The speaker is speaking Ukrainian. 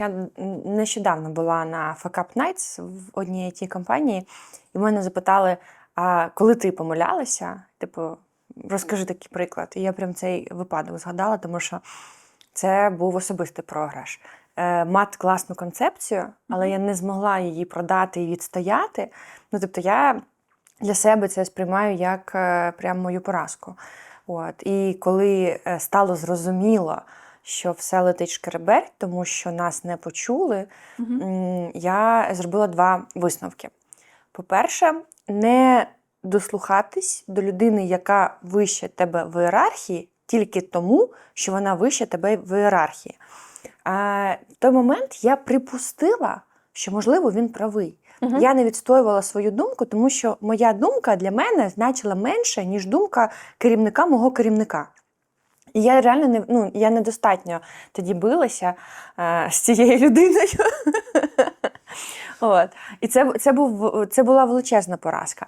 Я нещодавно була на Fuck Up Nights в одній it компанії, і мене запитали: а коли ти помилялася? Типу, розкажи такий приклад. І я прям цей випадок згадала, тому що це був особистий програш. Е, мати класну концепцію, але я не змогла її продати і відстояти. Ну, тобто, я для себе це сприймаю як е, прям мою поразку. От. І коли е, стало зрозуміло, що все летить шкереберть, тому що нас не почули, м, я зробила два висновки. По-перше, не дослухатись до людини, яка вище тебе в ієрархії, тільки тому, що вона вище тебе в ієрархії. А в той момент я припустила, що, можливо, він правий. Мгм. Я не відстоювала свою думку, тому що моя думка для мене значила менше, ніж думка керівника мого керівника. І я реально не, ну, я недостатньо тоді билася е, з цією людиною. От. І це, це, був, це була величезна поразка.